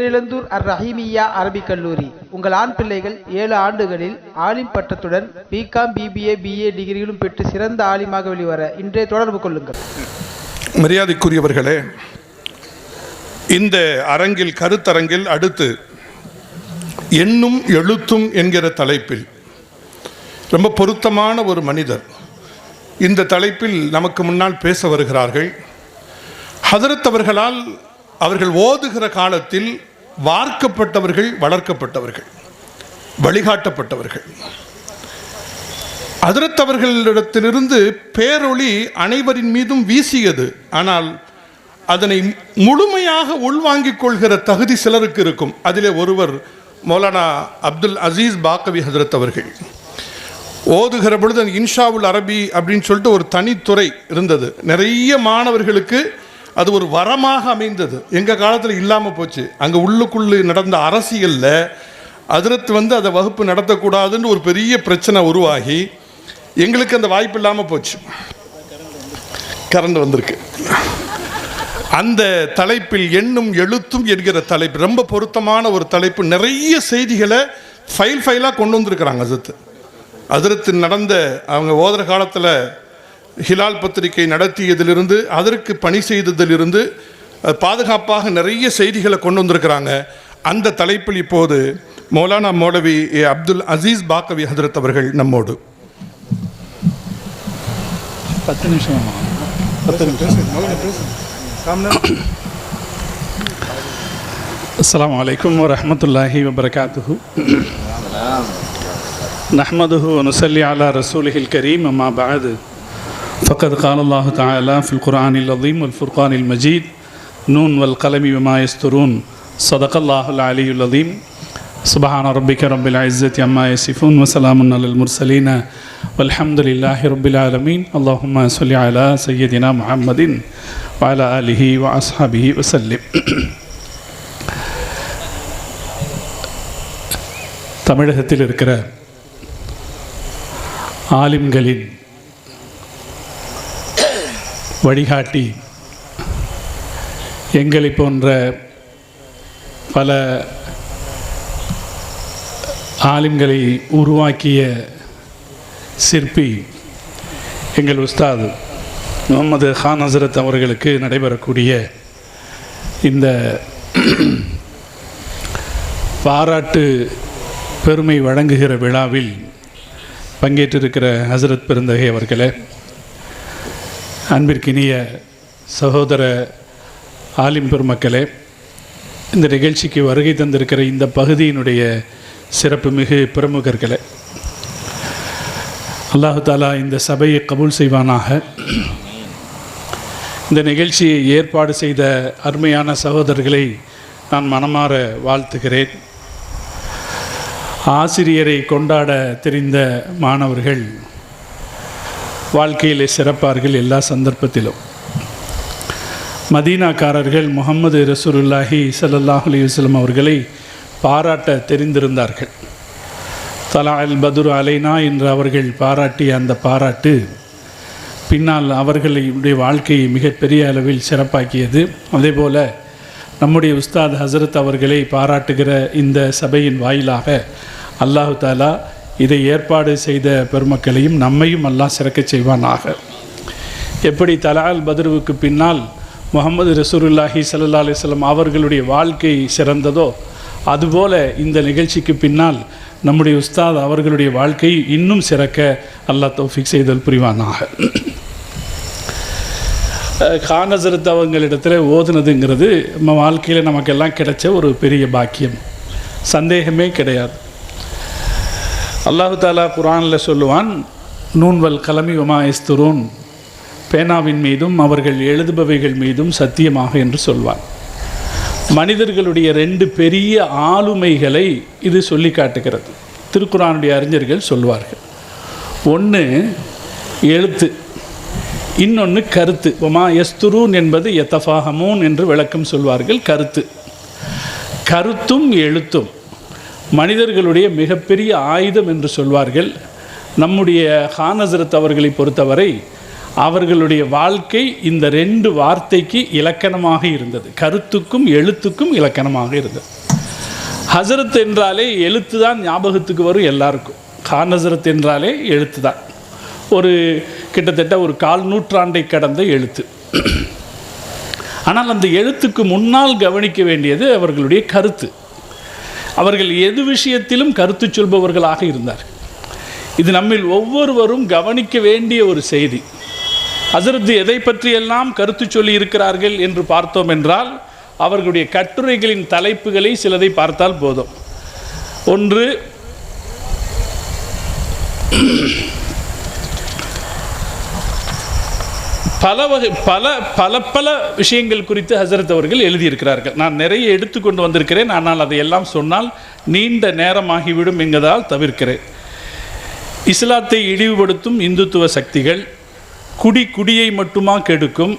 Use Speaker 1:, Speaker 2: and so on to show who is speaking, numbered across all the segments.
Speaker 1: பேரிழந்தூர் அர் ரஹீமியா அரபிக் கல்லூரி. உங்கள் ஆண் பிள்ளைகள் ஏழு ஆண்டுகளில் ஆலிம் பட்டத்துடன் பிகாம் பிபிஏ பிஏ டிகிரிகளும் பெற்று சிறந்த ஆலிமாக வெளிவர இன்றே தொடர்பு கொள்ளுங்கள்.
Speaker 2: மரியாதைக்குரியவர்களே இந்த அரங்கில் கருத்தரங்கில் அடுத்து எண்ணும் எழுத்தும் என்கிற தலைப்பில் ரொம்ப பொருத்தமான ஒரு மனிதர் இந்த தலைப்பில் நமக்கு முன்னால் பேச வருகிறார்கள். ஹதரத் அவர்களால் அவர்கள் ஓதுகிற காலத்தில் வார்க்கப்பட்டவர்கள் வளர்க்கப்பட்டவர்கள் வழிகாட்டப்பட்டவர்கள். அதிரத்தவர்களிடத்திலிருந்து பேரொளி அனைவரின் மீதும் வீசியது. ஆனால் அதனை முழுமையாக உள்வாங்கிக் கொள்கிற தகுதி சிலருக்கு இருக்கும். அதிலே ஒருவர் மௌலானா அப்துல் அசீஸ் பாக்கவி ஹசரத் அவர்கள். ஓதுகிற பொழுது இன்ஷாவுல் அரபி அப்படின்னு சொல்லிட்டு ஒரு தனித்துறை இருந்தது. நிறைய மாணவர்களுக்கு அது ஒரு வரமாக அமைந்தது. எங்கள் காலத்தில் இல்லாமல் போச்சு. அங்கே உள்ளுக்குள்ளே நடந்த அரசியலில் அதிரத்து வந்து அதை வகுப்பு நடத்தக்கூடாதுன்னு ஒரு பெரிய பிரச்சனை உருவாகி எங்களுக்கு அந்த வாய்ப்பு இல்லாமல் போச்சு. கரண்ட் வந்திருக்கு. அந்த தலைப்பில் எண்ணும் எழுத்தும் என்கிற தலைப்பு ரொம்ப பொருத்தமான ஒரு தலைப்பு. நிறைய செய்திகளை ஃபைல் ஃபைலாக கொண்டு வந்திருக்கிறாங்க அசத்து அதிரத்து நடந்த அவங்க ஓதுற காலத்தில் ஹிலால் பத்திரிகை நடத்தியதிலிருந்து அதற்கு பணி செய்ததிலிருந்து பாதுகாப்பாக நிறைய செய்திகளை கொண்டு வந்திருக்கிறாங்க. அந்த தலைப்பில் இப்போது மௌலானா மௌலவி ஏ அப்துல் அசீஸ் பாக்கவி ஹதரத் அவர்கள் நம்மோடு.
Speaker 3: பத்து நிமிஷம் அஸ்லாம் வலைக்கம் வரமத்துல்லாஹி வபரகாத்துஹு. நஹமதுஹு நுசல்லி அலா ரசூலிஹில் கரீம் அம்மா பாது فقد قال الله تعالى في القرآن العظيم والفرقان المجيد نون والقلم وما يسترون صدق الله العلي العظيم سبحان ربك رب العزة عما يصفون وسلام على المرسلين والحمد لله رب العالمين اللهم صل على سيدنا محمد وعلى آله وأصحابه وسلم தமிழகத்தில் இருக்கிற ஆலிம்களின் வழிகாட்டி. எங்களை போன்ற பல ஆலிம்களை உருவாக்கிய சிற்பி எங்கள் உஸ்தாது முகமது ஹான் ஹசரத் அவர்களுக்கு நடைபெறக்கூடிய இந்த பாராட்டு பெருமை வழங்குகிற விழாவில் பங்கேற்றிருக்கிற ஹசரத் பெருந்தகை அவர்களே அன்பிற்கினிய சகோதர ஆலிம் பெருமக்களே இந்த நிகழ்ச்சிக்கு வருகை தந்திருக்கிற இந்த பகுதியினுடைய சிறப்புமிகு பிரமுகர்களே அல்லாஹு தாலா இந்த சபையை கபூல் செய்வானாக. இந்த நிகழ்ச்சியை ஏற்பாடு செய்த அருமையான சகோதரர்களை நான் மனமாற வாழ்த்துகிறேன். ஆசிரியரை கொண்டாட தெரிந்த மாணவர்கள் வாழ்க்கையிலே சிறப்பார்கள் எல்லா சந்தர்ப்பத்திலும். மதீனாக்காரர்கள் முகமது ரசூலுல்லாஹி சல்லாஹ் அலைஹி அவர்களை பாராட்ட தெரிந்திருந்தார்கள். தலா அல் பதுர் அலைனா என்று அவர்கள் பாராட்டிய அந்த பாராட்டு பின்னால் அவர்களுடைய வாழ்க்கையை மிகப்பெரிய அளவில் சிறப்பாக்கியது. அதேபோல நம்முடைய உஸ்தாத் ஹசரத் அவர்களை பாராட்டுகிற இந்த சபையின் வாயிலாக அல்லாஹு தாலா இதை ஏற்பாடு செய்த பெருமக்களையும் நம்மையும் அல்லாஹ் சிறக்கச் செய்வானாக. எப்படி தலால் பத்ருவுக்கு பின்னால் முகமது ரசூருல்லாஹி சல்லா அலிஸ்லாம் அவர்களுடைய வாழ்க்கை சிறந்ததோ அதுபோல இந்த நிகழ்ச்சிக்கு பின்னால் நம்முடைய உஸ்தாத் அவர்களுடைய வாழ்க்கை இன்னும் சிறக்க அல்லாஹ் தௌஃபிக் செய்தல் புரிவானாக. கான் அவங்களிடத்தில் ஓதுனதுங்கிறது நம்ம வாழ்க்கையில் நமக்கெல்லாம் கிடைச்ச ஒரு பெரிய பாக்கியம். சந்தேகமே கிடையாது. அல்லாஹு தாலா குரானில் சொல்லுவான் நூன்வல் கலமி உமா இஸ்துரூன் பேனாவின் மீதும் அவர்கள் எழுதுபவைகள் மீதும் சத்தியமாக என்று சொல்வான். மனிதர்களுடைய ரெண்டு பெரிய ஆளுமைகளை இது சொல்லி காட்டுகிறது. திருக்குறானுடைய அறிஞர்கள் சொல்வார்கள். ஒன்று எழுத்து. இன்னொன்று கருத்து. ஒமா எஸ்துரூன் என்பது எத்தஃபாகமூன் என்று விளக்கம் சொல்வார்கள் கருத்து. கருத்தும் எழுத்தும். மனிதர்களுடைய மிகப்பெரிய ஆயுதம் என்று சொல்வார்கள். நம்முடைய ஹானசரத் அவர்களை பொறுத்தவரை அவர்களுடைய வாழ்க்கை இந்த ரெண்டு வார்த்தைக்கு இலக்கணமாக இருந்தது. கருத்துக்கும் எழுத்துக்கும் இலக்கணமாக இருந்தது. ஹசரத் என்றாலே எழுத்து தான் ஞாபகத்துக்கு வரும் எல்லாருக்கும். கான் ஹசரத் என்றாலே எழுத்து தான். ஒரு கிட்டத்தட்ட ஒரு கால் நூற்றாண்டை கடந்த எழுத்து. ஆனால் அந்த எழுத்துக்கு முன்னால் கவனிக்க வேண்டியது அவர்களுடைய கருத்து. அவர்கள் எது விஷயத்திலும் கருத்து சொல்பவர்களாக இருந்தார் இது நம்மில் ஒவ்வொருவரும் கவனிக்க வேண்டிய ஒரு செய்தி. அசரத்து எதை பற்றியெல்லாம் கருத்து சொல்லி இருக்கிறார்கள் என்று பார்த்தோம் என்றால் அவர்களுடைய கட்டுரைகளின் தலைப்புகளை சிலதை பார்த்தால் போதும். ஒன்று பல வகை பல பல பல விஷயங்கள் குறித்து ஹசரத் அவர்கள் எழுதியிருக்கிறார்கள். நான் நிறைய எடுத்துக்கொண்டு வந்திருக்கிறேன் ஆனால் அதையெல்லாம் சொன்னால் நீண்ட நேரமாகிவிடும் என்பதால் தவிர்க்கிறேன். இஸ்லாத்தை இழிவுபடுத்தும் இந்துத்துவ சக்திகள் குடி குடியை மட்டுமா கெடுக்கும்.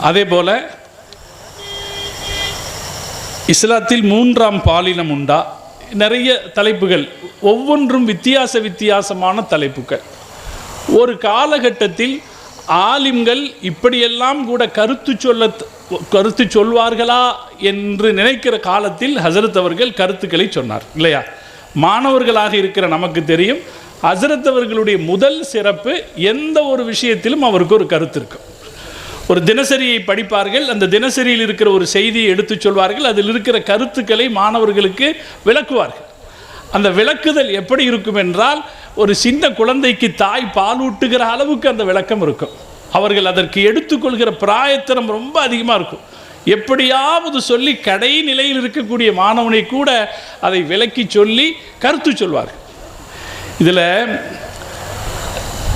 Speaker 3: அதே போல இஸ்லாத்தில் மூன்றாம் பாலினம் உண்டா? நிறைய தலைப்புகள் ஒவ்வொன்றும் வித்தியாச வித்தியாசமான தலைப்புகள். ஒரு காலகட்டத்தில் ஆலிம்கள் இப்படியெல்லாம் கூட கருத்து சொல்ல கருத்து சொல்வார்களா என்று நினைக்கிற காலத்தில் ஹசரத் அவர்கள் கருத்துக்களை சொன்னார் இல்லையா? மாணவர்களாக இருக்கிற நமக்கு தெரியும் ஹசரத் அவர்களுடைய முதல் சிறப்பு எந்த ஒரு விஷயத்திலும் அவருக்கு ஒரு கருத்து இருக்கும். ஒரு தினசரியை படிப்பார்கள் அந்த தினசரியில் இருக்கிற ஒரு செய்தியை எடுத்துச் சொல்வார்கள் அதில் இருக்கிற கருத்துக்களை மாணவர்களுக்கு விளக்குவார்கள். அந்த விளக்குதல் எப்படி இருக்கும் என்றால் ஒரு சின்ன குழந்தைக்கு தாய் பாலூட்டுகிற அளவுக்கு அந்த விளக்கம் இருக்கும். அவர்கள் அதற்கு எடுத்துக்கொள்கிற பிராயத்தனம் ரொம்ப அதிகமாக இருக்கும். எப்படியாவது சொல்லி கடை நிலையில் இருக்கக்கூடிய மாணவனை கூட அதை விளக்கி சொல்லி கருத்து சொல்வார்கள். இதில்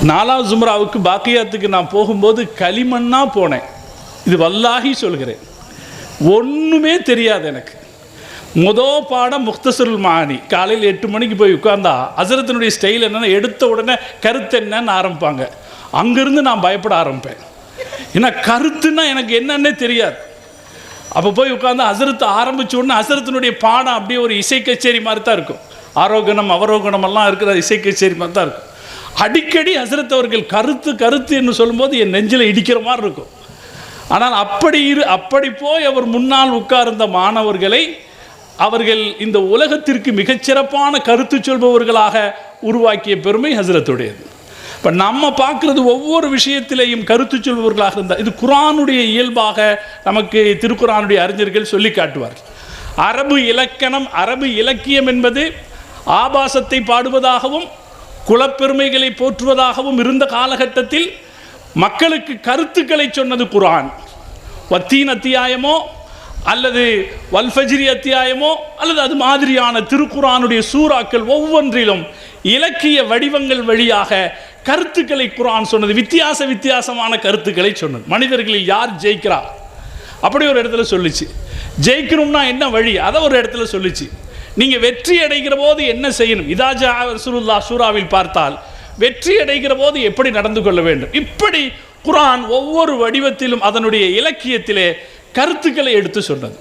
Speaker 3: நாலாவது ஜும்ராவுக்கு பாக்கியாத்துக்கு நான் போகும்போது களிமண்ணாக போனேன். இது வல்லாகி சொல்கிறேன். ஒன்றுமே தெரியாது எனக்கு. மொதல் பாடம் முக்தசருல் மாணி காலையில் எட்டு மணிக்கு போய் உட்கார்ந்தா அசரத்தினுடைய ஸ்டைல் என்னென்னா எடுத்த உடனே கருத்து என்னன்னு ஆரம்பிப்பாங்க. அங்கேருந்து நான் பயப்பட ஆரம்பிப்பேன். ஏன்னா கருத்துன்னா எனக்கு என்னன்னே தெரியாது. அப்போ போய் உட்காந்து அசரத்து ஆரம்பிச்ச உடனே அசரத்தினுடைய பாடம் அப்படியே ஒரு இசை கச்சேரி மாதிரி தான் இருக்கும். ஆரோகணம் அவரோகணம் எல்லாம் இருக்கிற இசை கச்சேரி மாதிரி தான் இருக்கும். அடிக்கடி ஹசரத் அவர்கள் கருத்து கருத்து என்று சொல்லும்போது என் நெஞ்சில் இடிக்கிற மாதிரி இருக்கும். ஆனால் அப்படி இரு அப்படி போய் அவர் முன்னால் உட்கார்ந்த மாணவர்களை அவர்கள் இந்த உலகத்திற்கு மிகச்சிறப்பான கருத்து சொல்பவர்களாக உருவாக்கிய பெருமை ஹசரத்துடையது. இப்போ நம்ம பார்க்குறது ஒவ்வொரு விஷயத்திலேயும் கருத்து சொல்பவர்களாக இருந்தால் இது குரானுடைய இயல்பாக நமக்கு திருக்குறானுடைய அறிஞர்கள் சொல்லி காட்டுவார்கள். அரபு இலக்கணம் அரபு இலக்கியம் என்பது ஆபாசத்தை பாடுவதாகவும் குலப்பெருமைகளை போற்றுவதாகவும் இருந்த காலகட்டத்தில் மக்களுக்கு கருத்துக்களை சொன்னது குரான். வத்தீன் அத்தியாயமோ அல்லது வல்ஃபஜ்ரி அத்தியாயமோ அல்லது அது மாதிரியான திருக்குரானுடைய சூறாக்கள் ஒவ்வொன்றிலும் இலக்கிய வடிவங்கள் வழியாக கருத்துக்களை குரான் சொன்னது வித்தியாச வித்தியாசமான கருத்துக்களை சொன்னது. மனிதர்களில் யார் ஜெயிக்கிறா? அப்படி ஒரு இடத்துல சொல்லிச்சு. ஜெயிக்கணும்னா என்ன வழி? அதை ஒரு இடத்துல சொல்லிச்சு. நீங்கள் வெற்றி அடைகிற போது என்ன செய்யணும்? இதாஜா ரசூலுல்லா சூராவில் பார்த்தால் வெற்றி அடைகிற போது எப்படி நடந்து கொள்ள வேண்டும்? இப்படி குரான் ஒவ்வொரு வடிவத்திலும் அதனுடைய இலக்கியத்திலே கருத்துக்களை எடுத்து சொன்னது.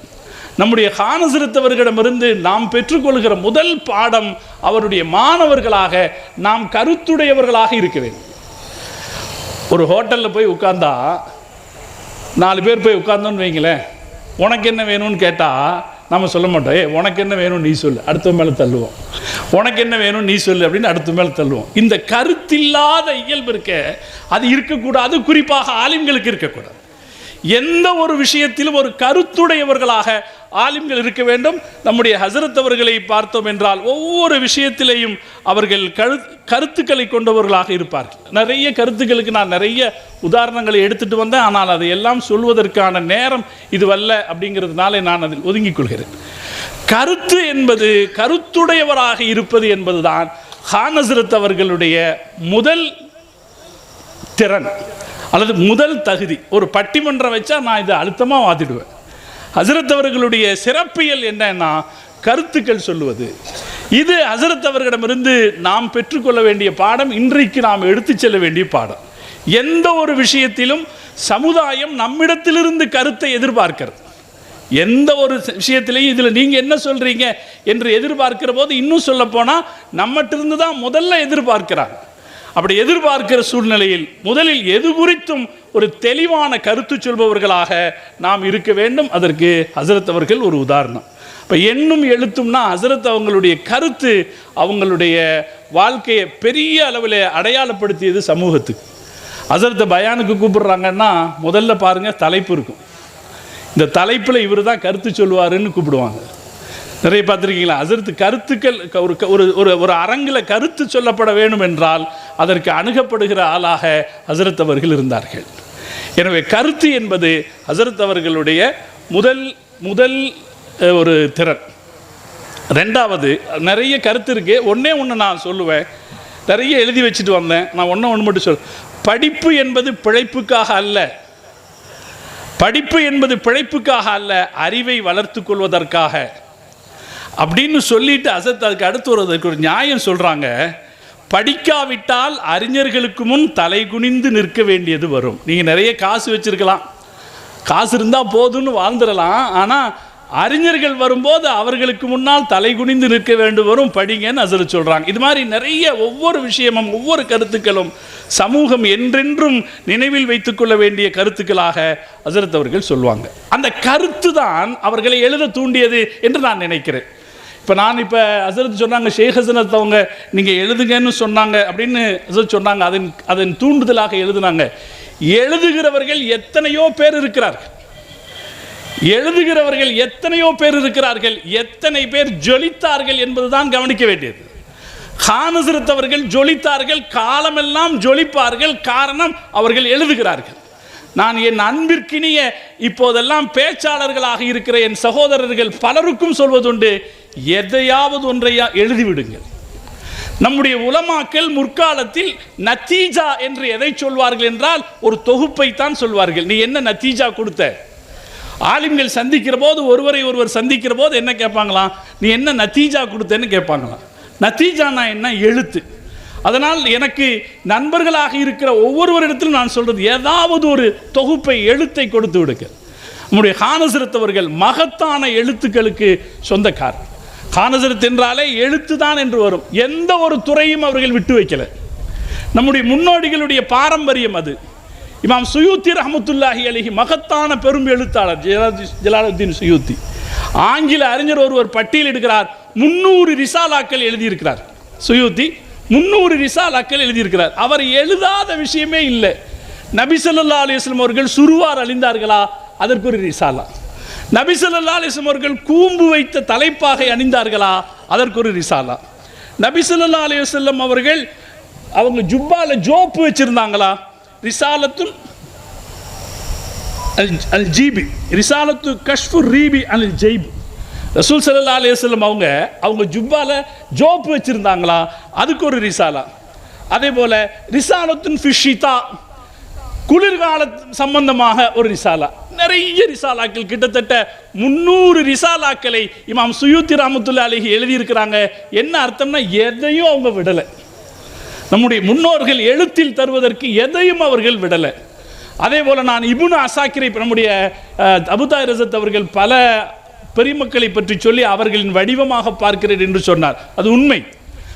Speaker 3: நம்முடைய ஹானசிருத்தவர்களிடமிருந்து நாம் பெற்றுக்கொள்கிற முதல் பாடம் அவருடைய மாணவர்களாக நாம் கருத்துடையவர்களாக இருக்க வேண்டும். ஒரு ஹோட்டலில் போய் உட்கார்ந்தா நாலு பேர் போய் உட்கார்ந்தோன்னு வைங்களேன் உனக்கு என்ன வேணும்னு கேட்டால் நம்ம சொல்ல மாட்டோம். ஏ உனக்கு என்ன வேணும் நீ சொல்லு அடுத்த மேலே தள்ளுவோம். உனக்கு என்ன வேணும் நீ சொல்லு அப்படின்னு அடுத்த மேலே தள்ளுவோம். இந்த கருத்தில்லாத இயல்பு இருக்க அது இருக்கக்கூடாது குறிப்பாக ஆலிம்களுக்கு இருக்கக்கூடாது. எந்த ஒரு விஷயத்திலும் ஒரு கருத்துடையவர்களாக ஆலிம்கள் இருக்க வேண்டும். நம்முடைய ஹசரத் அவர்களை பார்த்தோம் என்றால் ஒவ்வொரு விஷயத்திலேயும் அவர்கள் கரு கருத்துக்களை கொண்டவர்களாக இருப்பார்கள். நிறைய கருத்துக்களுக்கு நான் நிறைய உதாரணங்களை எடுத்துட்டு வந்தேன். ஆனால் அதை எல்லாம் சொல்வதற்கான நேரம் இதுவல்ல அப்படிங்கிறதுனால நான் அதில் ஒதுங்கிக் கொள்கிறேன் கருத்து என்பது கருத்துடையவராக இருப்பது என்பதுதான் ஹானசரத் அவர்களுடைய முதல் திறன். அல்லது முதல் தகுதி. ஒரு பட்டிமன்றம் வச்சா நான் இதை அழுத்தமாக வாதிடுவேன். ஹசரத் அவர்களுடைய சிறப்பியல் என்னன்னா கருத்துக்கள் சொல்லுவது. இது ஹசரத் அவர்களிடமிருந்து நாம் பெற்றுக்கொள்ள வேண்டிய பாடம் இன்றைக்கு நாம் எடுத்துச் செல்ல வேண்டிய பாடம். எந்த ஒரு விஷயத்திலும் சமுதாயம் நம்மிடத்திலிருந்து கருத்தை எதிர்பார்க்கிறது. எந்த ஒரு விஷயத்திலையும் இதில் நீங்கள் என்ன சொல்கிறீங்க என்று எதிர்பார்க்கிற போது இன்னும் சொல்ல போனால் நம்மகிட்டிருந்து தான் முதல்ல எதிர்பார்க்கிறாங்க அப்படி எதிர்பார்க்கிற சூழ்நிலையில் முதலில் எது குறித்தும் ஒரு தெளிவான கருத்து சொல்பவர்களாக நாம் இருக்க வேண்டும். அதற்கு ஹசரத் அவர்கள் ஒரு உதாரணம். இப்போ எண்ணும் எழுத்தும்னா ஹசரத் அவங்களுடைய கருத்து அவங்களுடைய வாழ்க்கையை பெரிய அளவில் அடையாளப்படுத்தியது சமூகத்துக்கு. ஹசரத்தை பயானுக்கு கூப்பிடுறாங்கன்னா முதல்ல பாருங்கள் தலைப்பு இருக்கும். இந்த தலைப்பில் இவர் தான் கருத்து சொல்லுவாருன்னு கூப்பிடுவாங்க. நிறைய பார்த்துருக்கீங்களா? அதற்கு கருத்துக்கள் ஒரு க- ஒரு ஒரு ஒரு அரங்கில் கருத்து சொல்லப்பட வேண்டும் என்றால் அதற்கு அணுகப்படுகிற ஆளாக ஹசரத் அவர்கள் இருந்தார்கள். எனவே கருத்து என்பது ஹசரத் அவர்களுடைய முதல் முதல் ஒரு திறன். ரெண்டாவது நிறைய கருத்து இருக்குது ஒன்றே ஒன்று நான் சொல்லுவேன். நிறைய எழுதி வச்சுட்டு வந்தேன். நான் ஒன்று ஒன்று மட்டும் சொல் படிப்பு என்பது பிழைப்புக்காக அல்ல. படிப்பு என்பது பிழைப்புக்காக அல்ல. அறிவை வளர்த்து கொள்வதற்காக. அப்படின்னு சொல்லிட்டு அசத் அதுக்கு அடுத்து ஒரு ஒரு நியாயம் சொல்கிறாங்க படிக்காவிட்டால் அறிஞர்களுக்கு முன் தலை குனிந்து நிற்க வேண்டியது வரும். நீங்கள் நிறைய காசு வச்சுருக்கலாம். காசு இருந்தால் போதும்னு வாழ்ந்துடலாம். ஆனால் அறிஞர்கள் வரும்போது அவர்களுக்கு முன்னால் தலை குனிந்து நிற்க வேண்டும் வரும். படிங்கன்னு அதில் சொல்கிறாங்க இது மாதிரி நிறைய ஒவ்வொரு விஷயமும் ஒவ்வொரு கருத்துக்களும் சமூகம் என்றென்றும் நினைவில் வைத்துக்கொள்ள வேண்டிய கருத்துக்களாக அசரத் அவர்கள் சொல்லுவாங்க. அந்த கருத்து தான் அவர்களை எழுத தூண்டியது என்று நான் நினைக்கிறேன். இப்போ நான் இப்போ அசரத் சொன்னாங்க ஷேக் ஹசரத் அவங்க நீங்கள் எழுதுங்கன்னு சொன்னாங்க அப்படின்னு அசரத் சொன்னாங்க. அதன் அதன் தூண்டுதலாக எழுதுனாங்க. எழுதுகிறவர்கள் எத்தனையோ பேர் இருக்கிறார்கள். எழுதுகிறவர்கள் எத்தனையோ பேர் இருக்கிறார்கள். எத்தனை பேர் ஜொலித்தார்கள் என்பதுதான் கவனிக்க வேண்டியது. ஹானசரத் அவர்கள் ஜொலித்தார்கள் காலமெல்லாம் ஜொலிப்பார்கள் காரணம் அவர்கள் எழுதுகிறார்கள். நான் என் அன்பிற்கினிய இப்போதெல்லாம் பேச்சாளர்களாக இருக்கிற என் சகோதரர்கள் பலருக்கும் சொல்வதுண்டு எதையாவது ஒன்றையா எழுதிவிடுங்கள். நம்முடைய உலமாக்கள் முற்காலத்தில் நத்தீஜா என்று எதை சொல்வார்கள் என்றால் ஒரு தொகுப்பை தான் சொல்வார்கள். நீ என்ன நத்தீஜா கொடுத்த? ஆலிம்கள் சந்திக்கிற போது ஒருவரை ஒருவர் சந்திக்கிற போது என்ன கேட்பாங்களாம்? நீ என்ன நத்தீஜா கொடுத்தேன்னு கேட்பாங்களாம். நத்தீஜானா என்ன? எழுத்து. அதனால் எனக்கு நண்பர்களாக இருக்கிற ஒவ்வொருவரிடத்திலும் நான் சொல்கிறது ஏதாவது ஒரு தொகுப்பை எழுத்தை கொடுத்து விடுக்க நம்முடைய ஹானசிரத்தவர்கள் மகத்தான எழுத்துக்களுக்கு சொந்தக்காரர். ஹானசரத் என்றாலே எழுத்து தான் என்று வரும். எந்த ஒரு துறையும் அவர்கள் விட்டு வைக்கல. நம்முடைய முன்னோடிகளுடைய பாரம்பரியம் அது. இமாம் சுயூத்தி ரஹமத்துல்லாஹி அலிஹி மகத்தான பெரும் எழுத்தாளர் ஜலாலுத்தீன் சுயூத்தி. ஆங்கில அறிஞர் ஒருவர் பட்டியல் எடுக்கிறார். முன்னூறு ரிசாலாக்கள் எழுதியிருக்கிறார். சுயூத்தி முன்னூறு ரிசாலாக்கள் எழுதியிருக்கிறார். அவர் எழுதாத விஷயமே இல்லை. நபிசல்லா அலிஸ்லம் அவர்கள் சுருவார் அழிந்தார்களா? அதற்கு ஒரு ரிசாலா. நபிசல்லா அலிஸ்லம் அவர்கள் கூம்பு வைத்த தலைப்பாகை அணிந்தார்களா? அதற்கு ஒரு ரிசாலா. நபிசல்லா அலிவசல்லம் அவர்கள் அவங்க ஜுப்பால ஜோப்பு வச்சிருந்தாங்களா? ரிசாலத்துல் அல் ஜீபி. ரிசாலத்து கஷ்ஃபுர் ரீபி அல் ஜெய்பு. ரசூல் சல்லா அலிவசல்லம் அவங்க அவங்க ஜுப்பால ஜோப்பு வச்சிருந்தாங்களா? அதுக்கு ஒரு ரிசாலா. அதே போல ரிசாலத்துன் ஃபிஷிதா குளிர்கால சம்பந்தமாக ஒரு ரிசாலா. நிறைய ரிசாலாக்கள் கிட்டத்தட்ட முந்நூறு ரிசாலாக்களை இமாம் சுயூத்தி ராமத்துல்லா அலிஹி எழுதியிருக்கிறாங்க. என்ன அர்த்தம்னா எதையும் அவங்க விடலை. நம்முடைய முன்னோர்கள் எழுத்தில் தருவதற்கு எதையும் அவர்கள் விடலை. அதே போல் நான் இபுனு அசாக்கிரை நம்முடைய அபுதா அபுதாய் ரசத் அவர்கள் பல பெருமக்களை பற்றி சொல்லி அவர்களின் வடிவமாக பார்க்கிறேன் என்று சொன்னார். அது உண்மை.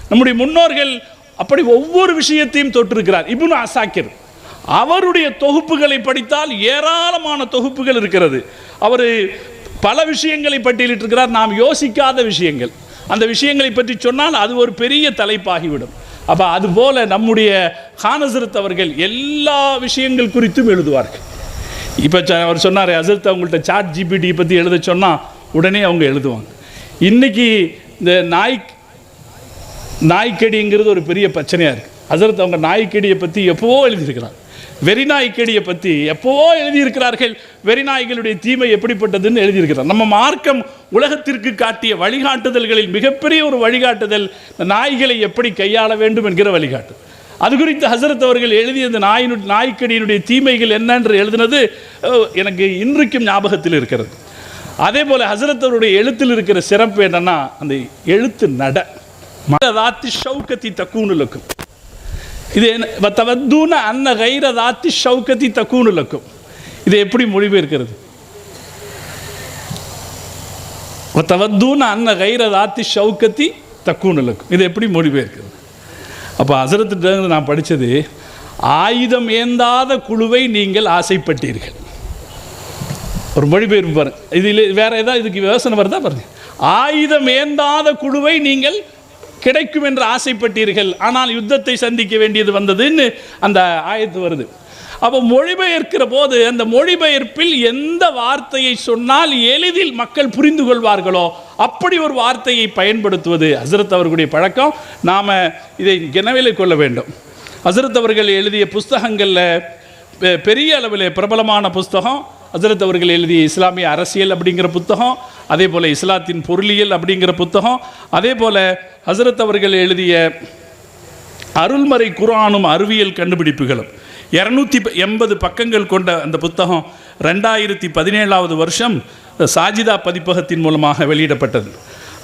Speaker 3: நம்முடைய முன்னோர்கள் அப்படி ஒவ்வொரு விஷயத்தையும் தொட்டிருக்கிறார். இபுனு அசாக்கிர். அவருடைய தொகுப்புகளை படித்தால் ஏராளமான தொகுப்புகள் இருக்கிறது. அவர் பல விஷயங்களை பட்டியலிட்டிருக்கிறார். நாம் யோசிக்காத விஷயங்கள். அந்த விஷயங்களை பற்றி சொன்னால் அது ஒரு பெரிய தலைப்பாகிவிடும். அப்போ அதுபோல நம்முடைய ஹானசரத் அவர்கள் எல்லா விஷயங்கள் குறித்தும் எழுதுவார்கள். இப்போ அவர் சொன்னார் அசரத் அவங்கள்ட்ட சாட் ஜிபிடி பற்றி எழுத சொன்னால் உடனே அவங்க எழுதுவாங்க. இன்னைக்கு இந்த நாய் நாய்க்கடிங்கிறது ஒரு பெரிய பிரச்சனையாக இருக்குது அசரத் அவங்க நாய்க்கடியை பற்றி எப்போவோ வெறிநாய் கேடியை பற்றி எப்போவோ எழுதியிருக்கிறார்கள்? வெறிநாய்களுடைய தீமை எப்படிப்பட்டதுன்னு எழுதியிருக்கிறார். நம்ம மார்க்கம் உலகத்திற்கு காட்டிய வழிகாட்டுதல்களில் மிகப்பெரிய ஒரு வழிகாட்டுதல் இந்த நாய்களை எப்படி கையாள வேண்டும் என்கிற வழிகாட்டுதல். அது குறித்து ஹசரத் அவர்கள் எழுதிய இந்த நாயினு நாய்க்கடியினுடைய தீமைகள் என்னென்று எழுதினது எனக்கு இன்றைக்கும் ஞாபகத்தில் இருக்கிறது. அதே போல ஹசரத் அவருடைய எழுத்தில் இருக்கிற சிறப்பு என்னன்னா அந்த எழுத்து நட. ராத்தி ஷவுக்கத்தி தக்கூனுலக்கும் இது என்ன தவத்தூன அன்ன கைர தாத்தி ஷவுக்கத்தி தக்கூனுலக்கும் இது எப்படி மொழிபெயர்க்கிறது தவத்தூன அன்ன கைர தாத்தி ஷவுக்கத்தி தக்கூனுலக்கும் இது எப்படி மொழிபெயர்க்கிறது அப்போ அசரத்துட்டு நான் படித்தது ஆயுதம் ஏந்தாத குழுவை நீங்கள் ஆசைப்பட்டீர்கள். ஒரு மொழிபெயர்ப்பு பாருங்கள் இதில் வேறு ஏதாவது இதுக்கு யோசனை வருதா பாருங்க. ஆயுதம் ஏந்தாத குழுவை நீங்கள் கிடைக்கும் என்று ஆசைப்பட்டீர்கள். ஆனால் யுத்தத்தை சந்திக்க வேண்டியது வந்ததுன்னு அந்த ஆயத்து வருது. அப்போ மொழிபெயர்க்கிற போது அந்த மொழிபெயர்ப்பில் எந்த வார்த்தையை சொன்னால் எளிதில் மக்கள் புரிந்து கொள்வார்களோ அப்படி ஒரு வார்த்தையை பயன்படுத்துவது ஹசரத் அவர்களுடைய பழக்கம். நாம் இதை நினைவில் கொள்ள வேண்டும். ஹசரத் அவர்கள் எழுதிய புஸ்தகங்களில் பெ- பெரிய அளவில் பிரபலமான புஸ்தகம். ஹசரத் அவர்கள் எழுதிய இஸ்லாமிய அரசியல் அப்படிங்கிற புத்தகம். அதே போல் இஸ்லாத்தின் பொருளியல் அப்படிங்கிற புத்தகம். அதே போல் ஹசரத் அவர்கள் எழுதிய அருள்மறை குரானும் அறிவியல் கண்டுபிடிப்புகளும். இரநூத்தி எண்பது பக்கங்கள் கொண்ட அந்த புத்தகம் ரெண்டாயிரத்தி பதினேழாவது வருஷம் சாஜிதா பதிப்பகத்தின் மூலமாக வெளியிடப்பட்டது.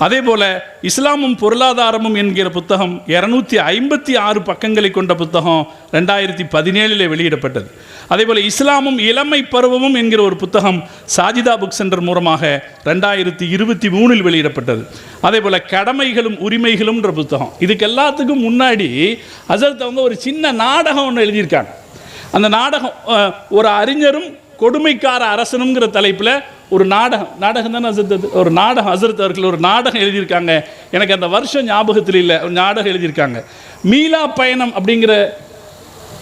Speaker 3: அதே போல இஸ்லாமும் பொருளாதாரமும் என்கிற புத்தகம் இரநூத்தி ஐம்பத்தி ஆறு பக்கங்களை கொண்ட புத்தகம் ரெண்டாயிரத்தி பதினேழில் வெளியிடப்பட்டது. அதே போல இஸ்லாமும் இளமை பருவமும் என்கிற ஒரு புத்தகம் சாஜிதா புக் சென்டர் மூலமாக ரெண்டாயிரத்தி இருபத்தி மூணில் வெளியிடப்பட்டது. அதே போல கடமைகளும் உரிமைகளும்ன்ற புத்தகம். இதுக்கு எல்லாத்துக்கும் முன்னாடி ஹசரத் அவங்க ஒரு சின்ன நாடகம் ஒன்று எழுதியிருக்காங்க. அந்த நாடகம் ஒரு அறிஞரும் கொடுமைக்கார அரசனுங்கிற தலைப்பில் ஒரு நாடகம் நாடகம் தானே ஹசரத் ஒரு நாடகம் அசர்த் அவர்கள் ஒரு நாடகம் எழுதியிருக்காங்க. எனக்கு அந்த வருஷம் ஞாபகத்தில் இல்லை ஒரு நாடகம் எழுதியிருக்காங்க. மீலா பயணம் அப்படிங்கிற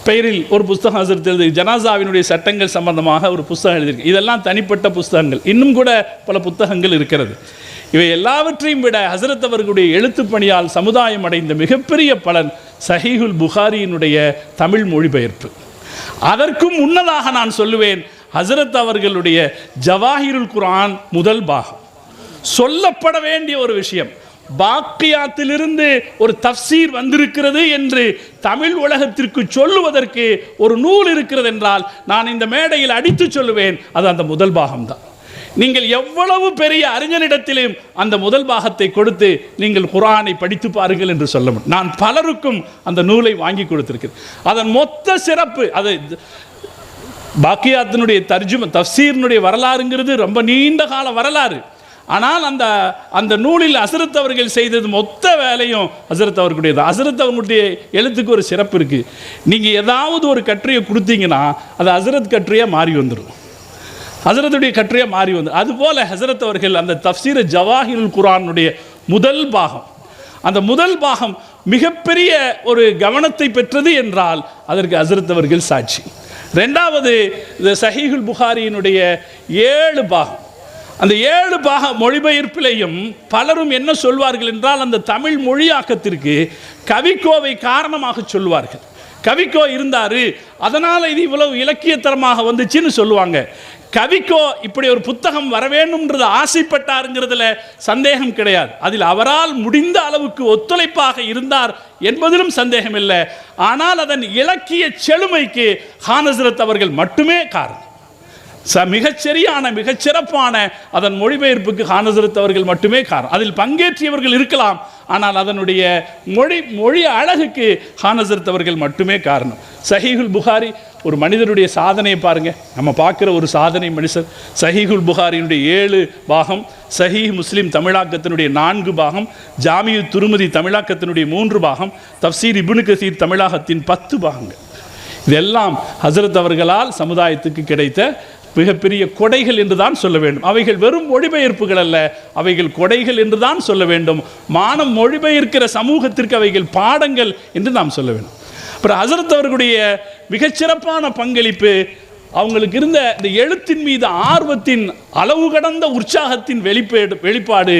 Speaker 3: பெயரில் ஒரு புஸ்தகம் ஹசரத் எழுதி ஜனாசாவினுடைய சட்டங்கள் சம்பந்தமாக ஒரு புஸ்தகம் எழுதியிருக்கு. இதெல்லாம் தனிப்பட்ட புஸ்தகங்கள். இன்னும் கூட பல புத்தகங்கள் இருக்கிறது. இவை எல்லாவற்றையும் விட ஹசரத் அவர்களுடைய எழுத்து பணியால் சமுதாயம் அடைந்த மிகப்பெரிய பலன் சஹீஹுல் புகாரியினுடைய தமிழ் மொழிபெயர்ப்பு. அதற்கும் முன்னதாக நான் சொல்லுவேன் ஹசரத் அவர்களுடைய ஜவாஹிருல் குரான் முதல் பாகம். சொல்லப்பட வேண்டிய ஒரு விஷயம் பாக்கியாத்திலிருந்து ஒரு தஃசீர் வந்திருக்கிறது என்று தமிழ் உலகத்திற்கு சொல்லுவதற்கு ஒரு நூல் இருக்கிறது என்றால் நான் இந்த மேடையில் அடித்து சொல்லுவேன் அது அந்த முதல் பாகம்தான். நீங்கள் எவ்வளவு பெரிய அறிஞரிடத்திலும் அந்த முதல் பாகத்தை கொடுத்து நீங்கள் குரானை படித்து பாருங்கள் என்று சொல்ல முடியும். நான் பலருக்கும் அந்த நூலை வாங்கி கொடுத்திருக்கிறேன். அதன் மொத்த சிறப்பு அது பாக்கியாத்தினுடைய தர்ஜும தஃசீரினுடைய வரலாறுங்கிறது ரொம்ப நீண்ட கால வரலாறு. ஆனால் அந்த அந்த நூலில் அசரத் அவர்கள் செய்தது மொத்த வேலையும் அசரத் அவர்களுடையது. அசரத் அவங்களுடைய எழுத்துக்கு ஒரு சிறப்பு இருக்குது நீங்கள் ஏதாவது ஒரு கட்டுரையை கொடுத்தீங்கன்னா அது அசரத் கட்டுரையாக மாறி வந்துடும் ஹசரத்துடைய கட்டுரையாக மாறி வந்து அதுபோல் ஹசரத் அவர்கள் அந்த தஃசீர ஜவாஹிருல் குரானுடைய முதல் பாகம். அந்த முதல் பாகம் மிகப்பெரிய ஒரு கவனத்தை பெற்றது என்றால் அதற்கு ஹசரத் அவர்கள் சாட்சி. ரெண்டாவது இந்த சஹீகுல் புகாரியினுடைய ஏழு பாகம். அந்த ஏழு பாக மொழிபெயர்ப்பிலையும் பலரும் என்ன சொல்வார்கள் என்றால் அந்த தமிழ் மொழியாக்கத்திற்கு கவிக்கோவை காரணமாக சொல்வார்கள். கவிக்கோ இருந்தார் அதனால் இது இவ்வளவு இலக்கியத்தரமாக வந்துச்சுன்னு சொல்லுவாங்க. கவிக்கோ இப்படி ஒரு புத்தகம் வர வேண்டும்ன்றது ஆசைப்பட்டாருங்கிறதுல சந்தேகம் கிடையாது. அதில் அவரால் முடிந்த அளவுக்கு ஒத்துழைப்பாக இருந்தார் என்பதிலும் சந்தேகம் இல்லை. ஆனால் அதன் இலக்கிய செழுமைக்கு ஹானசரத் அவர்கள் மட்டுமே காரணம். ச மிகச்சரியான மிகச்சிறப்பான அதன் மொழிபெயர்ப்புக்கு ஹானசரத் அவர்கள் மட்டுமே காரணம். அதில் பங்கேற்றியவர்கள் இருக்கலாம் ஆனால் அதனுடைய மொழி மொழி அழகுக்கு ஹானசரத் அவர்கள் மட்டுமே காரணம். சஹீகுல் புகாரி ஒரு மனிதனுடைய சாதனையை பாருங்கள் நம்ம பார்க்குற ஒரு சாதனை மனுஷர் சஹீகுல் புகாரியினுடைய ஏழு பாகம் சஹி முஸ்லீம் தமிழாக்கத்தினுடைய நான்கு பாகம் ஜாமியு துருமதி தமிழாக்கத்தினுடைய மூன்று பாகம் தப்சீர் இபுனு கசீர் தமிழாகத்தின் பத்து பாகங்கள். இதெல்லாம் ஹசரத் அவர்களால் சமுதாயத்துக்கு கிடைத்த மிகப்பெரிய கொடைகள் என்று தான் சொல்ல வேண்டும். அவைகள் வெறும் மொழிபெயர்ப்புகள் அல்ல அவைகள் கொடைகள் என்று தான் சொல்ல வேண்டும். மானம் மொழிபெயர்க்கிற சமூகத்திற்கு அவைகள் பாடங்கள் என்று நாம் சொல்ல வேண்டும். அப்புறம் ஹசரத் அவர்களுடைய மிகச்சிறப்பான பங்களிப்பு அவங்களுக்கு இருந்த இந்த எழுத்தின் மீது ஆர்வத்தின் அளவு கடந்த உற்சாகத்தின் வெளிப்பேடு வெளிப்பாடு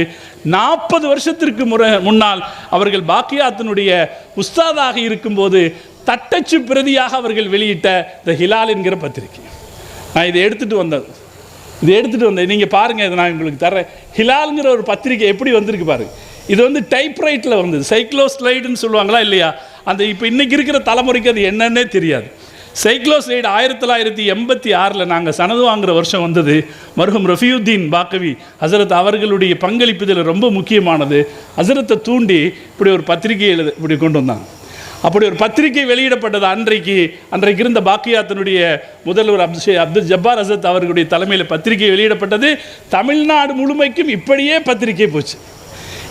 Speaker 3: நாற்பது வருஷத்திற்கு முறை முன்னால் அவர்கள் பாக்கியாத்தினுடைய உஸ்தாதாக இருக்கும்போது தட்டச்சு பிரதியாக அவர்கள் வெளியிட்ட த ஹிலால் என்கிற பத்திரிகை. நான் இதை எடுத்துகிட்டு வந்தேன் இதை எடுத்துட்டு வந்தேன். நீங்கள் பாருங்கள் இதை நான் உங்களுக்கு தர்றேன். ஹிலால்ங்கிற ஒரு பத்திரிகை எப்படி வந்திருக்கு பாருங்கள் இது வந்து டைப்ரைட்டில் வந்தது. சைக்ளோ ஸ்லைடுன்னு சொல்லுவாங்களா இல்லையா? அந்த இப்போ இன்னைக்கு இருக்கிற தலைமுறைக்கு அது என்னன்னே தெரியாது. சைக்ளோ ஆயிரத்தி தொள்ளாயிரத்தி எண்பத்தி ஆறில் நாங்கள் சனது வாங்குற வருஷம் வந்தது. மருகம் ரஃபியுத்தீன் பாக்கவி ஹசரத் அவர்களுடைய பங்களிப்பு இதில் ரொம்ப முக்கியமானது. ஹசரத்தை தூண்டி இப்படி ஒரு பத்திரிகை எழுத இப்படி கொண்டு வந்தாங்க. அப்படி ஒரு பத்திரிகை வெளியிடப்பட்டது அன்றைக்கு. அன்றைக்கு இருந்த பாக்கியாத்தனுடைய முதல்வர் அப்து அப்துல் ஜப்பார் ஹசரத் அவர்களுடைய தலைமையில் பத்திரிகை வெளியிடப்பட்டது. தமிழ்நாடு முழுமைக்கும் இப்படியே பத்திரிகை போச்சு.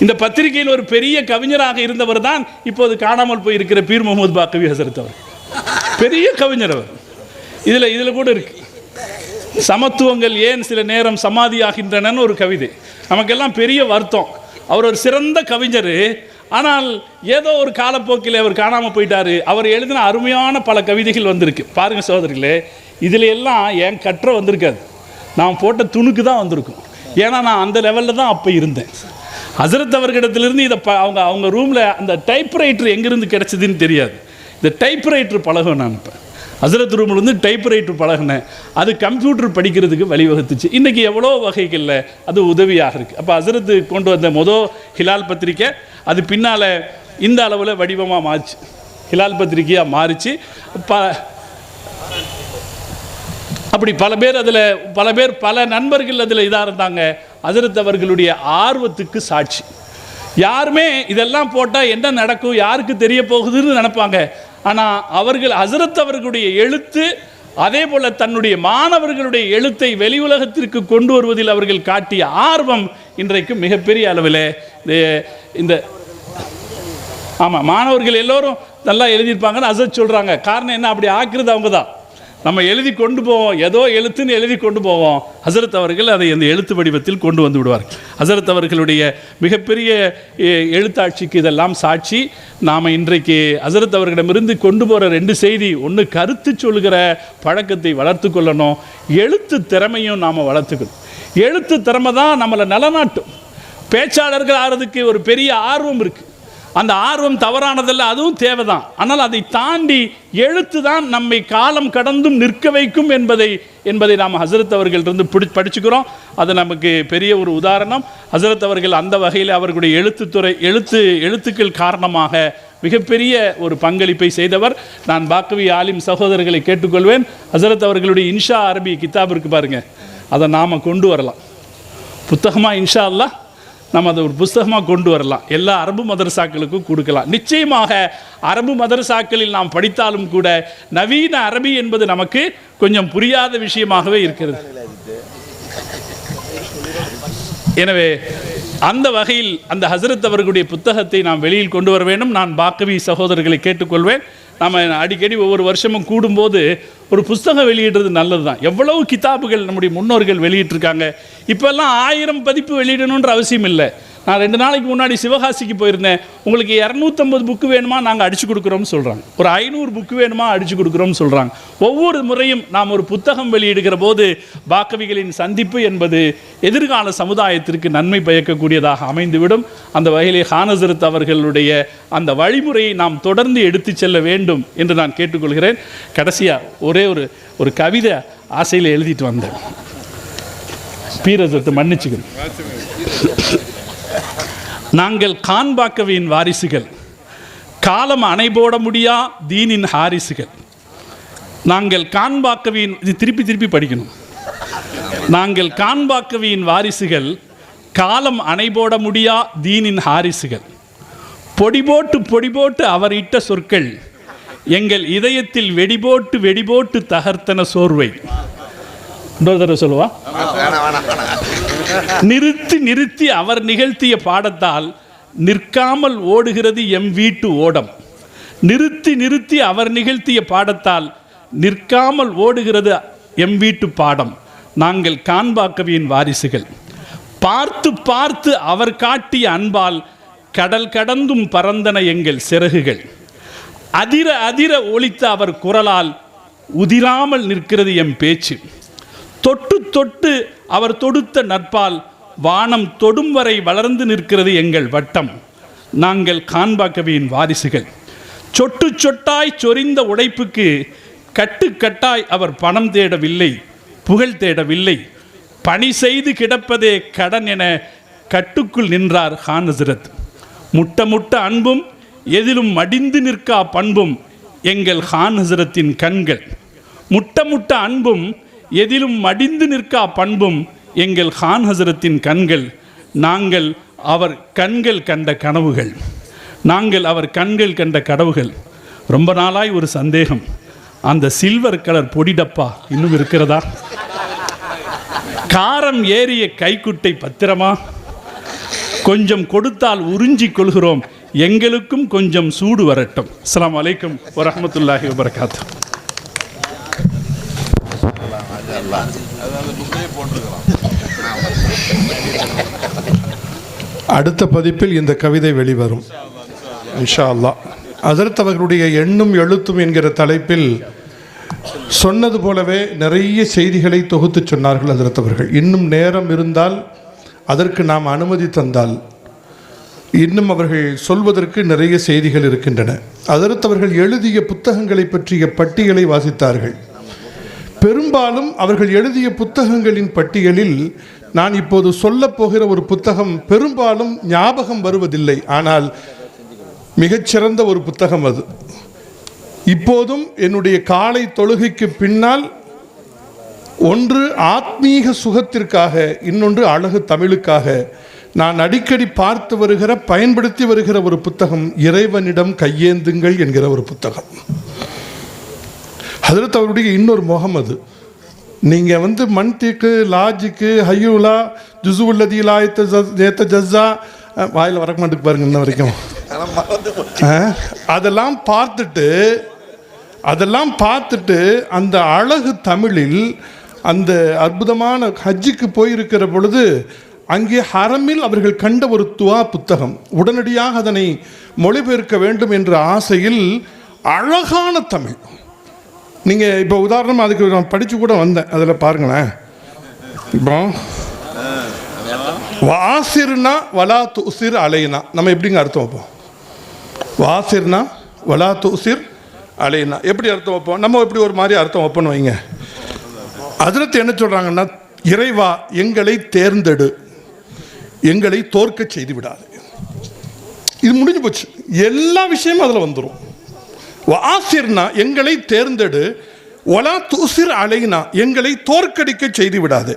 Speaker 3: இந்த பத்திரிகையில் ஒரு பெரிய கவிஞராக இருந்தவர் தான் இப்போது காணாமல் போயிருக்கிற பீர் முகமது பாக்கவி ஹசரத் அவர். பெரிய கவிஞர் அவர். இதில் இதில் கூட இருக்கு. சமத்துவங்கள் ஏன் சில நேரம் சமாதியாகின்றனன்னு ஒரு கவிதை. நமக்கெல்லாம் பெரிய வருத்தம். அவர் ஒரு சிறந்த கவிஞர். ஆனால் ஏதோ ஒரு காலப்போக்கில் அவர் காணாமல் போயிட்டார். அவர் எழுதின அருமையான பல கவிதைகள் வந்திருக்கு. பாருங்கள் சகோதரிகளே இதில் எல்லாம் என் கற்ற வந்திருக்காது. நான் போட்ட துணுக்கு தான் வந்திருக்கும். ஏன்னா நான் அந்த லெவலில் தான் அப்போ இருந்தேன். ஹசரத் அவர்களிடத்திலிருந்து இதை ப அவங்க அவங்க ரூமில் அந்த டைப்ரைட்டர் எங்கேருந்து கிடச்சிதுன்னு தெரியாது. இந்த டைப்ரைட்டர் பழகம் நான் இப்போ. ஹசரத் ரூமில் வந்து டைப்ரைட்டர் பழகினேன். அது கம்ப்யூட்டர் படிக்கிறதுக்கு வழிவகுத்துச்சு. இன்றைக்கி எவ்வளோ வகைகளில் அது உதவியாக இருக்குது அப்போ ஹசரத்து கொண்டு வந்த மொதல் ஹிலால் பத்திரிக்கை அது பின்னால் இந்த அளவில் வடிவமாக மாறிச்சு. ஹிலால் பத்திரிக்கையாக மாறிச்சு. ப அப்படி பல பேர் அதில் பல பேர் பல நண்பர்கள் அதில் இதாக இருந்தாங்க. அதிரத் அவர்களுடைய ஆர்வத்துக்கு சாட்சி. யாருமே இதெல்லாம் போட்டால் என்ன நடக்கும் யாருக்கு தெரிய போகுதுன்னு நினைப்பாங்க. ஆனால் அவர்கள் ஹசரத் அவர்களுடைய எழுத்து அதே போல் தன்னுடைய மாணவர்களுடைய எழுத்தை வெளி உலகத்திற்கு கொண்டு வருவதில் அவர்கள் காட்டிய ஆர்வம் இன்றைக்கு மிகப்பெரிய அளவில் இந்த- இந்த ஆமாம் மாணவர்கள் எல்லோரும் நல்லா எழுதியிருப்பாங்கன்னு அசத் சொல்கிறாங்க காரணம் என்ன? அப்படி ஆக்குறது அவங்க தான் நம்ம எழுதி கொண்டு போவோம். ஏதோ எழுத்துன்னு எழுதி கொண்டு போவோம். ஹசரத் அவர்கள் அதை அந்த எழுத்து வடிவத்தில் கொண்டு வந்து விடுவார். ஹசரத் அவர்களுடைய மிகப்பெரிய எ, எழுத்தாட்சிக்கு இதெல்லாம் சாட்சி. நாம் இன்றைக்கு ஹசரத் அவர்களிடமிருந்து கொண்டு போகிற ரெண்டு செய்தி ஒன்று கருத்து சொல்கிற பழக்கத்தை வளர்த்து கொள்ளணும். எழுத்து திறமையும் நாம் வளர்த்துக்கணும். எழுத்து திறமை தான் நம்மளை நிலநாட்டும். பேச்சாளர்கள் ஆகிறதுக்கு ஒரு பெரிய ஆர்வம் இருக்குது அந்த ஆர்வம் தவறானதல்ல அதுவும் தேவைதான். ஆனால் அதை தாண்டி எழுத்து தான் நம்மை காலம் கடந்தும் நிற்க வைக்கும் என்பதை என்பதை நாம் ஹசரத் அவர்களிருந்து பிடி படிச்சுக்கிறோம். அது நமக்கு பெரிய ஒரு உதாரணம். ஹசரத் அவர்கள் அந்த வகையில் அவர்களுடைய எழுத்துத்துறை எழுத்து எழுத்துக்கள் காரணமாக மிகப்பெரிய ஒரு பங்களிப்பை செய்தவர். நான் பாக்கவி ஆலிம் சகோதரர்களை கேட்டுக்கொள்வேன். ஹசரத் அவர்களுடைய இன்ஷா அரபி கித்தாப் இருக்கு பாருங்க. அதை நாம் கொண்டு வரலாம். புத்தகமாக இன்ஷா அல்லாஹ்? நம்ம அதை ஒரு புஸ்தகமாக கொண்டு வரலாம். எல்லா அரபு மதரசாக்களுக்கும் கொடுக்கலாம். நிச்சயமாக அரபு மதரசாக்களில் நாம் படித்தாலும் கூட நவீன அரபி என்பது நமக்கு கொஞ்சம் புரியாத விஷயமாகவே இருக்கிறது. எனவே அந்த வகையில் அந்த ஹசரத் அவர்களுடைய புத்தகத்தை நாம் வெளியில் கொண்டு வர வேண்டும். நான் பாக்கவி சகோதரர்களை கேட்டுக்கொள்வேன். நாம் அடிக்கடி ஒவ்வொரு வருஷமும் கூடும்போது ஒரு புஸ்தகம் வெளியிடுறது நல்லது தான் எவ்வளவு கிதாபுகள் நம்முடைய முன்னோர்கள் வெளியிட்டிருக்காங்க. இப்போல்லாம் ஆயிரம் பதிப்பு வெளியிடணுன்ற அவசியம் இல்லை. நான் ரெண்டு நாளைக்கு முன்னாடி சிவகாசிக்கு போயிருந்தேன். உங்களுக்கு இரநூத்தம்பது புக்கு வேணுமா? நாங்கள் அடிச்சு கொடுக்குறோம்னு சொல்கிறாங்க ஒரு ஐநூறு புக்கு வேணுமா? அடிச்சு கொடுக்குறோம்னு சொல்கிறாங்க ஒவ்வொரு முறையும் நாம் ஒரு புத்தகம் வெளியிடுகிற போது பாக்கவிகளின் சந்திப்பு என்பது எதிர்கால சமுதாயத்திற்கு நன்மை பயக்கக்கூடியதாக அமைந்துவிடும். அந்த வகையிலே ஹானசரத் அவர்களுடைய அந்த வழிமுறையை நாம் தொடர்ந்து எடுத்துச் செல்ல வேண்டும் என்று நான் கேட்டுக்கொள்கிறேன். கடைசியாக ஒரே ஒரு ஒரு கவிதை ஆசையில் எழுதிட்டு வந்தேன். பீரசத்தை மன்னிச்சுக்கணும். நாங்கள் கான்பாக்கவியின் வாரிசுகள். காலம் அணைபோட முடியா தீனின் ஹாரிசுகள். நாங்கள் கான்பாக்கவியின் இது திருப்பி திருப்பி படிக்கணும். நாங்கள் கான்பாக்கவியின் வாரிசுகள் காலம் அணைபோட முடியா தீனின் ஹாரிசுகள். பொடி போட்டு பொடி போட்டு அவர் இட்ட சொற்கள் எங்கள் இதயத்தில் வெடிபோட்டு வெடிபோட்டு தகர்த்தன சோர்வை. இன்னொரு தடவை சொல்லுவா? நிறுத்தி நிறுத்தி அவர் நிகழ்த்திய பாடத்தால் நிற்காமல் ஓடுகிறது எம் வீட்டு ஓடம். நிறுத்தி நிறுத்தி அவர் நிகழ்த்திய பாடத்தால் நிற்காமல் ஓடுகிறது எம் வீட்டு பாடம். நாங்கள் காண்பாக்கவியின் வாரிசுகள். பார்த்து பார்த்து அவர் காட்டிய அன்பால் கடல் கடந்தும் பறந்தன எங்கள் சிறகுகள். அதிர அதிர ஒழித்த அவர் குரலால் உதிராமல் நிற்கிறது எம் பேச்சு. தொட்டு தொட்டு அவர் தொடுத்த நட்பால் வானம் தொடும் வரை வளர்ந்து நிற்கிறது எங்கள் வட்டம். நாங்கள் காண்பாக்கவியின் வாரிசுகள். சொட்டு சொட்டாய் சொரிந்த உடைப்புக்கு கட்டுக்கட்டாய் அவர் பணம் தேடவில்லை புகழ் தேடவில்லை. பணி செய்து கிடப்பதே கடன் என கட்டுக்குள் நின்றார் ஹான் ஹசரத் முட்ட முட்ட அன்பும் எதிலும் மடிந்து நிற்கா பண்பும் எங்கள் ஹான் ஹசரத்தின் கண்கள். முட்ட முட்ட அன்பும் எதிலும் மடிந்து நிற்கா பண்பும் எங்கள் ஹான் ஹசரத்தின் கண்கள். நாங்கள் அவர் கண்கள் கண்ட கனவுகள். நாங்கள் அவர் கண்கள் கண்ட கனவுகள் ரொம்ப நாளாய் ஒரு சந்தேகம். அந்த சில்வர் கலர் பொடி டப்பா இன்னும் இருக்கிறதா? காரம் ஏறிய கைக்குட்டை பத்திரமா? கொஞ்சம் கொடுத்தால் உறிஞ்சிக் கொள்கிறோம். எங்களுக்கும் கொஞ்சம் சூடு வரட்டும். அஸ்ஸலாமு அலைக்கும் வரமத்துல்லாஹி வபரகாத்து
Speaker 2: அடுத்த பதிப்பில் இந்த கவிதை வெளிவரும். இன்ஷா அல்லாஹ். அதிர்த்தவர்களுடைய அவர்களுடைய எண்ணும் எழுத்தும் என்கிற தலைப்பில் சொன்னது போலவே நிறைய செய்திகளை தொகுத்து சொன்னார்கள் அதிர்த்தவர்கள் இன்னும் நேரம் இருந்தால் அதற்கு நாம் அனுமதி தந்தால் இன்னும் அவர்கள் சொல்வதற்கு நிறைய செய்திகள் இருக்கின்றன. அதிர்த்தவர்கள் எழுதிய புத்தகங்களை பற்றிய பட்டியலை வாசித்தார்கள். பெரும்பாலும் அவர்கள் எழுதிய புத்தகங்களின் பட்டியலில் நான் இப்போது சொல்லப் போகிற ஒரு புத்தகம் பெரும்பாலும் ஞாபகம் வருவதில்லை. ஆனால் மிகச்சிறந்த ஒரு புத்தகம் அது. இப்போதும் என்னுடைய காலை தொழுகைக்கு பின்னால் ஒன்று ஆத்மீக சுகத்திற்காக இன்னொன்று அழகு தமிழுக்காக நான் அடிக்கடி பார்த்து வருகிற பயன்படுத்தி வருகிற ஒரு புத்தகம் இறைவனிடம் கையேந்துங்கள் என்கிற ஒரு புத்தகம். ஹதரத் அவருடைய இன்னொரு முகம் அது. நீங்கள் வந்து மன்திக்கு லாஜிக்கு ஹையூலா ஜுசுவுல்லதி லாயத்த ஏத்த ஜஸ்ஸா வாயில் வரக்க மாட்டுக்கு பாருங்க இன்ன வரைக்கும். அதெல்லாம் பார்த்துட்டு அதெல்லாம் பார்த்துட்டு அந்த அழகு தமிழில் அந்த அற்புதமான ஹஜ்ஜுக்கு போயிருக்கிற பொழுது அங்கே ஹரமில் அவர்கள் கண்ட ஒரு துவா புத்தகம். உடனடியாக அதனை மொழிபெயர்க்க வேண்டும் என்ற ஆசையில் அழகான தமிழ். நீங்கள் இப்போ உதாரணமாக அதுக்கு நான் படித்து கூட வந்தேன். அதில் பாருங்களேன். இப்போ வாசிர்னா வலா துசிர் அலைனா. நம்ம எப்படிங்க அர்த்தம் வைப்போம்? வாசிர்னா வலா துசிர் அலைனா. எப்படி அர்த்தம் வைப்போம்? நம்ம எப்படி ஒரு மாதிரி அர்த்தம் வைப்போம்னு வைங்க. அதில் என்ன சொல்கிறாங்கன்னா இறைவா எங்களை தேர்ந்தெடு. எங்களை தோற்க செய்து விடாது இது முடிஞ்சு போச்சு. எல்லா விஷயமும் அதில் வந்துடும் வாசிர்னா எங்களை தேர்ந்தெடு. ஒலா தூசிர் அலைனா எங்களை தோற்கடிக்க செய்து விடாது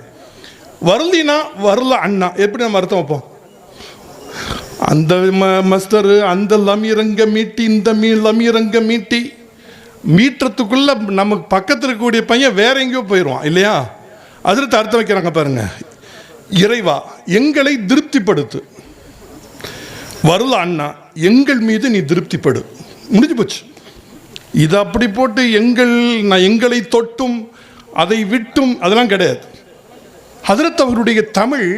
Speaker 2: வருந்தினா வரல அண்ணா. எப்படி நம்ம அர்த்தம் வைப்போம்? அந்த ம அந்த லமீரங்க மீட்டி இந்த மீ லமீரங்க மீட்டி. மீட்டுறதுக்குள்ள நமக்கு பக்கத்தில் இருக்கக்கூடிய பையன் வேற எங்கேயோ போயிடுவான் இல்லையா? அதில் அர்த்தம் வைக்கிறாங்க பாருங்க. இறைவா எங்களை திருப்திப்படுத்து. வரல அண்ணா எங்கள் மீது நீ திருப்திப்படு. முடிஞ்சு போச்சு. இது அப்படி போட்டு எங்கள் நான் எங்களை தொட்டும் அதை விட்டும் அதெல்லாம் கிடையாது. ஹதரத் அவருடைய தமிழ்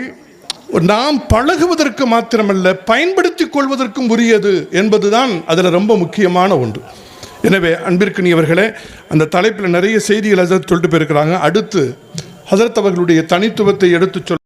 Speaker 2: நாம் பழகுவதற்கு மாத்திரமல்ல பயன்படுத்தி கொள்வதற்கும் உரியது என்பதுதான் அதில் ரொம்ப முக்கியமான ஒன்று. எனவே அன்பிற்குரியவர்களே அந்த தலைப்பில் நிறைய செய்திகள் ஹசரத் சொல்லிட்டு போயிருக்கிறாங்க. அடுத்து ஹசரத் அவர்களுடைய தனித்துவத்தை எடுத்துச் சொல்